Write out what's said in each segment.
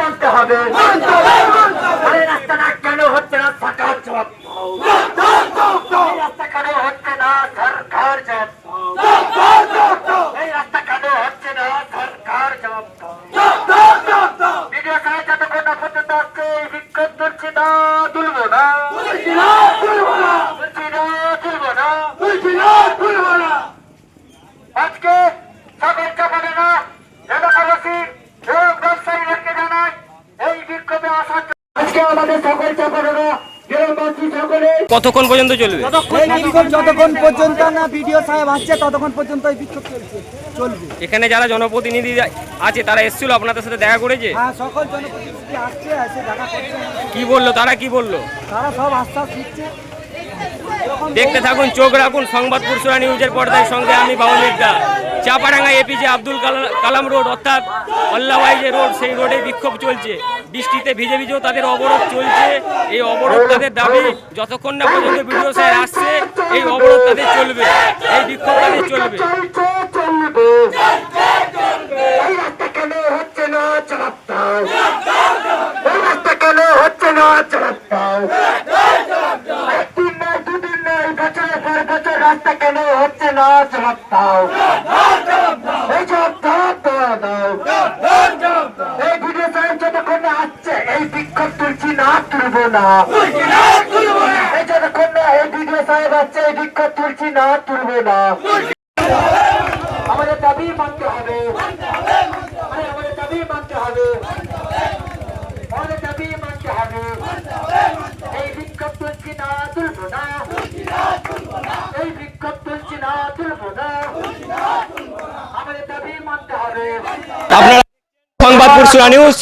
মানতে হবে। আরে রাস্তাটা কেন হচ্ছে না? সরকার জবাব রাস্তা কেন হচ্ছে না? সরকার জবাব রাস্তা কেন হচ্ছে না? সরকার জবাব দাও। ভিডিও সাহেব যতক্ষণ না পর্যন্ত আসছে বিক্ষোভ তুলছি না তুলবো না। তুলছি না তুলবো না। তুলবো না তুলছি না তুলবো না আজকে সকল চাপাবে না এলাকাবাসী এবং ব্যবসায়ীদেরকে জানাই এই বিক্ষোভে আসার জন্য। আজকে আমাদের সকল সকলে কতক্ষণ পর্যন্ত চলবে? যতক্ষণ পর্যন্ত না ভিডিও সাহেব আসছে ততক্ষণ পর্যন্ত এই বিক্ষোভ চলছে চলবে। এখানে যারা জনপ্রতিনিধি আছে তারা এসেছিল আপনাদের সাথে দেখা করেছে? হ্যাঁ সকল জনপ্রতিনিধি আসছে এসে দেখা করছে। কি বলল তারা কি বলল? তারা সব আস্থা এরকম দেখতে থাকুন, চোখ রাখুন, সংবাদ পুরসুরা নিউজের পর্দায় সঙ্গে আমি বাবুল মির্জা। চাপাডাঙ্গা এপিজে আব্দুল কালা- কালাম রোড, অর্থাৎ অল্লাওয়াই যে রোড, সেই রোডে বিক্ষোভ চলছে। বৃষ্টিতে ভিজে ভিজেও তাদের অবরোধ চলছে। এই অবরোধ তাদের দাবি, যতক্ষণ না পর্যন্ত ভিডিও স্যার আসছে, এই অবরোধ তাদের চলবে। এই বিক্ষোভ তাদের চলবে। হচ্ছে না জবাব দাও একদিন নয় দুদিন নয় পর বছর রাস্তা কেন হচ্ছে না? জবাব দাও। এই জবাব দাও দাও দাও। এই ভিডিও সাহেব যতক্ষণ আসছে, এই বিক্ষোভ তুলছি না তুলবো না। এই যতক্ষণ এই ভিডিও সাহেব আসছে, এই বিক্ষোভ তুলছি না তুলবো না। আমাদের দাবি মানতে হবে। আমাদের দাবি মানতে হবে। আমাদের দাবি মানতে হবে এই বিক্ষোভ তুলছি না তুলবো না এই বিক্ষোভ তুলছি না তুলবো না আমাদের দাবি মানতে হবে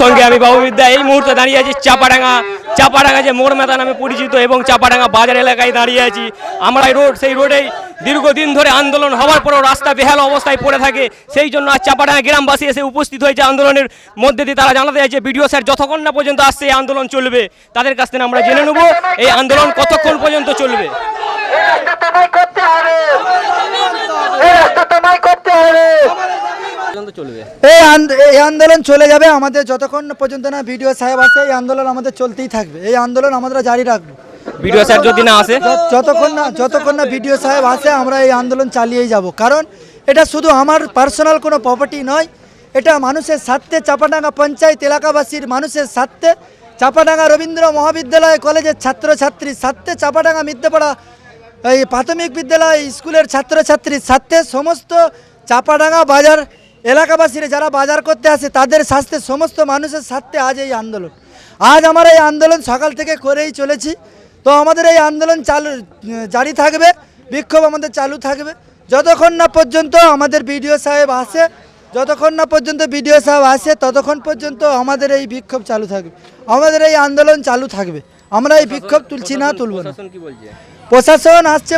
সঙ্গে আমি বাবু বিদ্যা, এই মুহূর্তে দাঁড়িয়ে আছি চাপাডাঙ্গা। চাপাডাঙ্গা যে নামে পরিচিত এবং চাপাডাঙ্গা বাজার এলাকায় দাঁড়িয়ে আছি। আমরা রোড, সেই রোডেই দীর্ঘদিন ধরে আন্দোলন হওয়ার পরও রাস্তা বেহাল অবস্থায় পড়ে থাকে। সেই জন্য আজ চাপাডাঙ্গা গ্রামবাসী এসে উপস্থিত হয়েছে আন্দোলনের মধ্যে দিয়ে। তারা জানাতে চাইছে বিডিও স্যার, যতক্ষণ না পর্যন্ত আসছে, এই আন্দোলন চলবে। তাদের কাছ থেকে আমরা জেনে নেব, এই আন্দোলন কতক্ষণ পর্যন্ত চলবে এই রাস্তা তোমায় করতে হবে এই রাস্তা তোমায় করতে হবে চলবে। এই আন্দ- এই আন্দোলন চলে যাবে আমাদের যতক্ষণ পর্যন্ত না বিডিও সাহেব আসে এই আন্দোলন আমাদের চলতেই থাকবে। এই আন্দোলন আমরা জারি রাখব। বিডিও স্যার যদি না আসে? যতক্ষণ না যতক্ষণ না বিডিও সাহেব আসে আমরা এই আন্দোলন চালিয়েই যাব। কারণ এটা শুধু আমার পার্সোনাল কোনো প্রপার্টি নয় এটা মানুষের স্বার্থে চাপাডাঙ্গা পঞ্চায়েত এলাকাবাসীর মানুষের স্বার্থে চাপাডাঙ্গা রবীন্দ্র মহাবিদ্যালয় কলেজের ছাত্রছাত্রীর স্বার্থে চাপাডাঙ্গা মিদ্যাপাড়া এই প্রাথমিক বিদ্যালয় স্কুলের ছাত্রছাত্রীর স্বার্থে সমস্ত চাপাডাঙ্গা বাজার এলাকাবাসীরা যারা বাজার করতে আসে তাদের স্বাস্থ্যে সমস্ত মানুষের স্বার্থে আজ এই আন্দোলন। আজ আমরা এই আন্দোলন সকাল থেকে করেই চলেছি। তো আমাদের এই আন্দোলন চালু জারি থাকবে বিক্ষোভ আমাদের চালু থাকবে। যতক্ষণ না পর্যন্ত আমাদের বিডিও সাহেব আসে যতক্ষণ না পর্যন্ত বিডিও সাহেব আসে ততক্ষণ পর্যন্ত আমাদের এই বিক্ষোভ চালু থাকবে। আমাদের এই আন্দোলন চালু থাকবে। আমরা এই বিক্ষোভ তুলছি না তুলব না। প্রশাসন প্রশাসন আসছে